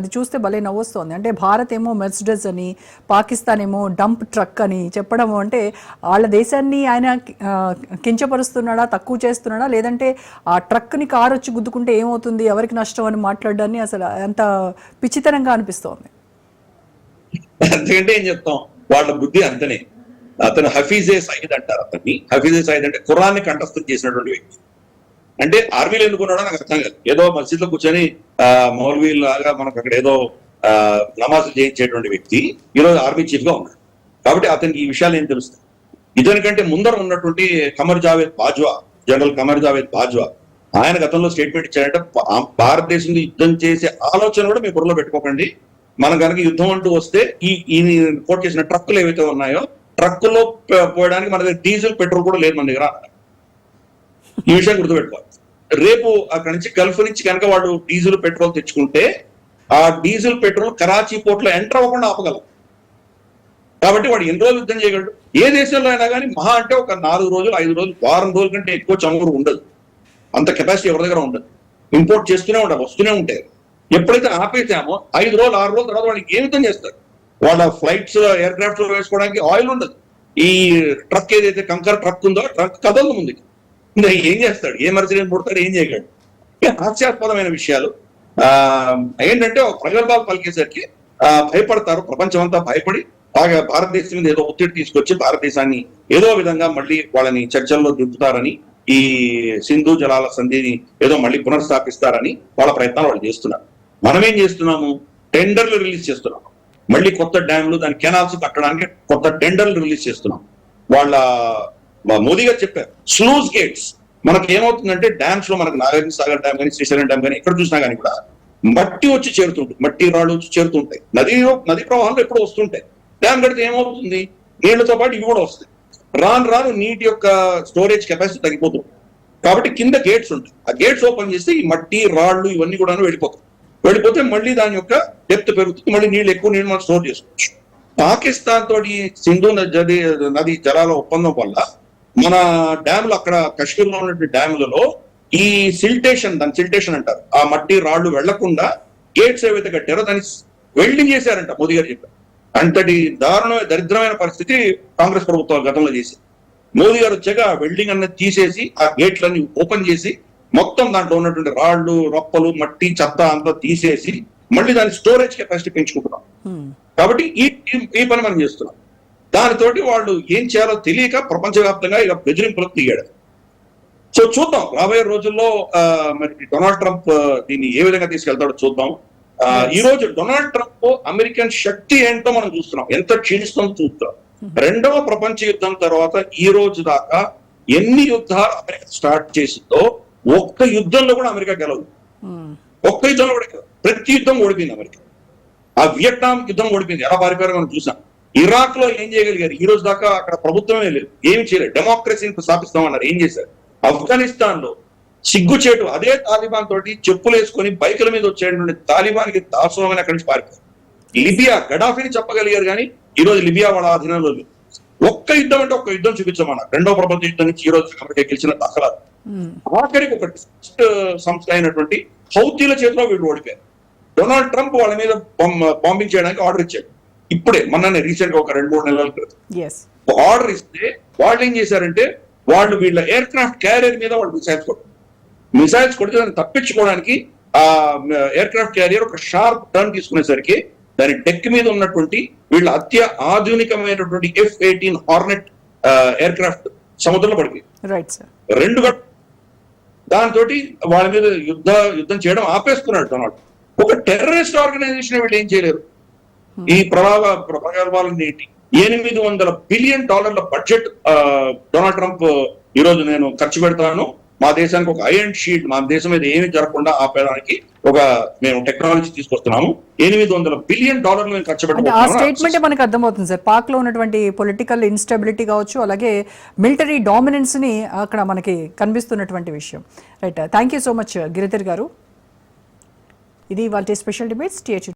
అది చూస్తే భలే నవ్వొస్తోంది. అంటే భారత్ ఏమో మెర్సిడెస్ అని పాకిస్తాన్ ఏమో డంప్ ట్రక్ అని చెప్పడం అంటే వాళ్ళ దేశాన్ని ఆయన కించపరుస్తున్నాడా తక్కువ చేస్తున్నాడా? లేదంటే ఆ ట్రక్ని కారు వచ్చి గుద్దుకుంటే ఏమవుతుంది? ఎవరికి నష్టం అని మాట్లాడడాన్ని అసలు అంత పిచ్చితనంగా అనిపిస్తోంది. ఏం చెప్తాం? వాళ్ళ బుద్ధి అంతనే. అతను హఫీజే సయీద్ అంటారు అతన్ని. హఫీజే సయీద్ అంటే ఖురాన్ని కంఠస్థం చేసినటువంటి వ్యక్తి. అంటే ఆర్మీలో ఎందుకున్నాడో నాకు అర్థం కాదు. ఏదో మసీద్లో కూర్చొని ఆ, లాగా మనకు అక్కడ ఏదో నమాజ్ నమాజులు చేయించేటువంటి వ్యక్తి ఈరోజు ఆర్మీ చీఫ్గా ఉన్నాడు. కాబట్టి అతనికి ఈ విషయాలు ఏం తెలుస్తాయి? ఇతని కంటే ముందర ఉన్నటువంటి కమర్ జావేద్ బాజ్వా జనరల్ కమర్ జావేద్ బాజ్వా ఆయన గతంలో స్టేట్మెంట్ ఇచ్చారంటే భారతదేశంలో యుద్ధం చేసే ఆలోచన కూడా మీ బుర్రలో పెట్టుకోకండి. మనం కనుక యుద్ధం అంటూ వస్తే ఈ ఈ చేసిన ట్రక్కులు ఏవైతే ఉన్నాయో ట్రక్కులో పోయడానికి మన దగ్గర డీజిల్ పెట్రోల్ కూడా లేదు మన దగ్గర. ఈ విషయం గుర్తుపెట్టుకోవాలి. రేపు అక్కడి నుంచి గల్ఫ్ నుంచి కనుక వాడు డీజిల్ పెట్రోల్ తెచ్చుకుంటే ఆ డీజిల్ పెట్రోల్ కరాచీ పోర్ట్లో ఎంటర్ అవ్వకుండా ఆపగలం కాబట్టి వాడు ఎన్ని రోజులు యుద్ధం చేయగలడు? ఏ దేశంలో అయినా కానీ మహా అంటే ఒక నాలుగు రోజులు ఐదు రోజులు వారం రోజుల కంటే ఎక్కువ చమురు ఉండదు. అంత కెపాసిటీ ఎవరి దగ్గర ఉండదు. ఇంపోర్ట్ చేస్తూనే ఉండాలి వస్తూనే ఉంటాయి ఎప్పుడైతే ఆపేసామో ఐదు రోజులు ఆరు రోజుల తర్వాత వాడికి ఏ యుద్ధం చేస్తారు? వాళ్ళ ఫ్లైట్స్ ఎయిర్ క్రాఫ్ట్స్ వేసుకోవడానికి ఆయిల్ ఉండదు. ఈ ట్రక్ ఏదైతే కంకర్ ట్రక్ ఉందో ట్రక్ కదలదు ముందుకి. ఇంకా ఏం చేస్తాడు? ఏ మరచలేని పుడతాడు ఏం చేయగలడు? ఇక హాస్యాస్పదమైన విషయాలు. ఆ ఏంటంటే ఒక ప్రగల్భాలు పలికేసరికి ఆ, భయపడతారు. ప్రపంచం అంతా భయపడి బాగా భారతదేశం మీద ఏదో ఒత్తిడి తీసుకొచ్చి భారతదేశాన్ని ఏదో విధంగా మళ్ళీ వాళ్ళని చర్చల్లో దింపుతారని ఈ సింధు జలాల సంధిని ఏదో మళ్ళీ పునర్స్థాపిస్తారని వాళ్ళ ప్రయత్నాలు వాళ్ళు చేస్తున్నారు. మనం ఏం చేస్తున్నాము? టెండర్లు రిలీజ్ చేస్తున్నాం. మళ్ళీ కొత్త డ్యామ్లు దాని కెనాల్స్ కట్టడానికి కొత్త టెండర్లు రిలీజ్ చేస్తున్నాం. వాళ్ళ మా మోదీ గారు చెప్పారు స్లూజ్ గేట్స్. మనకి ఏమవుతుందంటే డ్యామ్స్లో మనకు నాగార్జున సాగర్ డ్యామ్ కానీ శ్రీశైలం డ్యామ్ కానీ ఎక్కడ చూసినా కానీ కూడా మట్టి వచ్చి చేరుతుంటుంది. మట్టి రాళ్ళు వచ్చి చేరుతుంటాయి. నది నది ప్రవాహంలో ఎప్పుడు వస్తుంటాయి. డ్యామ్ కడితే ఏమవుతుంది? నీళ్ళతో పాటు ఇవి కూడా వస్తాయి. రాను రాను నీటి యొక్క స్టోరేజ్ కెపాసిటీ తగ్గిపోతుంది. కాబట్టి కింద గేట్స్ ఉంటాయి. ఆ గేట్స్ ఓపెన్ చేస్తే ఈ మట్టి రాళ్ళు ఇవన్నీ కూడా వెళ్ళిపోతాయి. వెళ్ళిపోతే మళ్ళీ దాని యొక్క డెప్త్ పెరుగుతుంది. మళ్ళీ నీళ్ళు ఎక్కువ నీళ్ళు మనం స్టోర్ చేసుకోవచ్చు. పాకిస్తాన్ తోటి సింధు నది నది జలాల ఒప్పందం వల్ల మన డ్యాములు అక్కడ కశ్మీర్లో ఉన్నటువంటి డ్యాములలో ఈ సిల్టేషన్ దాని సిల్టేషన్ అంటారు. ఆ మట్టి రాళ్ళు వెళ్ళకుండా గేట్స్ ఏవైతే కట్టారో దాన్ని వెల్డింగ్ చేశారంట మోదీ గారు చెప్పారు. అంతటి దారుణమైన దరిద్రమైన పరిస్థితి కాంగ్రెస్ ప్రభుత్వం గతంలో చేసింది. మోదీ గారు వచ్చాక వెల్డింగ్ అన్నది తీసేసి ఆ గేట్లన్నీ ఓపెన్ చేసి మొత్తం దాంట్లో ఉన్నటువంటి రాళ్ళు రొప్పలు మట్టి చెత్త అంతా తీసేసి మళ్ళీ దాని స్టోరేజ్ కెపాసిటీ పెంచుకుంటున్నాం. కాబట్టి ఈ- ఈ పని మనం చేస్తున్నాం. దానితోటి వాళ్ళు ఏం చేయాలో తెలియక ప్రపంచవ్యాప్తంగా ఇక బెదిరింపులకు దిగాడు సో చూద్దాం రాబోయే రోజుల్లో మరి డొనాల్డ్ ట్రంప్ దీన్ని ఏ విధంగా తీసుకెళ్తాడో చూద్దాం. ఈ రోజు డొనాల్డ్ ట్రంప్ అమెరికన్ శక్తి ఏంటో మనం చూస్తున్నాం. ఎంత క్షీణిస్తుందో చూస్తున్నాం రెండవ ప్రపంచ యుద్ధం తర్వాత ఈ రోజు దాకా ఎన్ని యుద్ధాలు అమెరికా స్టార్ట్ చేసిందో ఒక్క యుద్ధంలో కూడా అమెరికా గెలవదు. ఒక్క యుద్ధంలో కూడా. ప్రతి యుద్ధం ఓడిపోయింది అమెరికా. ఆ వియట్నాం యుద్ధం ఓడిపోయింది. ఎలా పారిపోయారో మనం చూసాం. ఇరాక్లో ఏం చేయగలిగారు? ఈ రోజు దాకా అక్కడ ప్రభుత్వమే లేదు. ఏమి చేయలేదు. డెమోక్రసీని స్థాపిస్తామన్నారు. ఏం చేశారు? ఆఫ్ఘనిస్తాన్లో సిగ్గుచేటు అదే తాలిబాన్ తోటి చెప్పులు వేసుకొని బైకుల మీద వచ్చేటువంటి తాలిబాన్కి దాసోమని అక్కడి నుంచి పారిపోయారు. లిబియా గడాఫీని చెప్పగలిగారు కానీ ఈ రోజు లిబియా వాళ్ళ ఆధీనంలో లేదు. ఒక్క యుద్ధం అంటే ఒక్క యుద్ధం చూపించమన్నారు. రెండో ప్రపంచ యుద్ధం నుంచి ఈ రోజు అమెరికా గెలిచిన దాఖలాలు. ఆఖరికి ఒక సంస్థ అయినటువంటి హౌతీల చేతిలో వీళ్ళు ఓడిపోయారు. డొనాల్డ్ ట్రంప్ వాళ్ళ మీద బాంబింగ్ చేయడానికి ఆర్డర్ ఇచ్చాడు. ఇప్పుడే మొన్ననే రీసెంట్గా ఒక రెండు మూడు నెలల క్రితం. ఆర్డర్ ఇస్తే వాళ్ళు ఏం చేశారంటే వాళ్ళు వీళ్ళ ఎయిర్ క్రాఫ్ట్ క్యారియర్ మీద వాళ్ళు మిసైల్స్ కొట్టారు. మిసైల్స్ కొడితే దాన్ని తప్పించుకోవడానికి ఆ ఎయిర్ క్రాఫ్ట్ క్యారియర్ ఒక షార్ప్ టర్న్ తీసుకునేసరికి దాని డెక్ మీద ఉన్నటువంటి వీళ్ళ అత్య ఆధునికమైనటువంటి F eighteen hornet aircraft సముద్రంలో పడిపోయింది. రైట్ సార్ రెండు గట్ దాంతో వాళ్ళ మీద యుద్ధ యుద్ధం చేయడం ఆపేసుకున్నాడు డొనాల్డ్ ఒక టెర్రరిస్ట్ ఆర్గనైజేషన్ వీళ్ళు ఏం చేయలేరు. ఈ ప్రభావ ప్రగల్భాలను ఏంటి ఎనిమిది వందల బిలియన్ డాలర్ల బడ్జెట్ డొనాల్డ్ ట్రంప్ ఈ రోజు నేను ఖర్చు పెడతాను. మా దేశానికి ఒక ఐరన్ షీల్డ్ మా దేశం మీద ఏమి జరగకుండా ఆపేయడానికి ఒక మేము టెక్నాలజీ తీసుకొస్తున్నాము. ఎనిమిది వందల బిలియన్ డాలర్లు మేము ఖర్చు అంటే ఆ స్టేట్మెంటే మనకు అర్థమవుతుంది సార్. పాక్లో ఉన్నటువంటి పొలిటికల్ ఇన్స్టెబిలిటీ కావచ్చు అలాగే మిలిటరీ డామినెన్స్ని అక్కడ మనకి కనిపిస్తున్నటువంటి విషయం. Right thank you so much Giridhar గారు. ఇది వాళ్ళ స్పెషల్ డిబేట్స్ టీహెచ్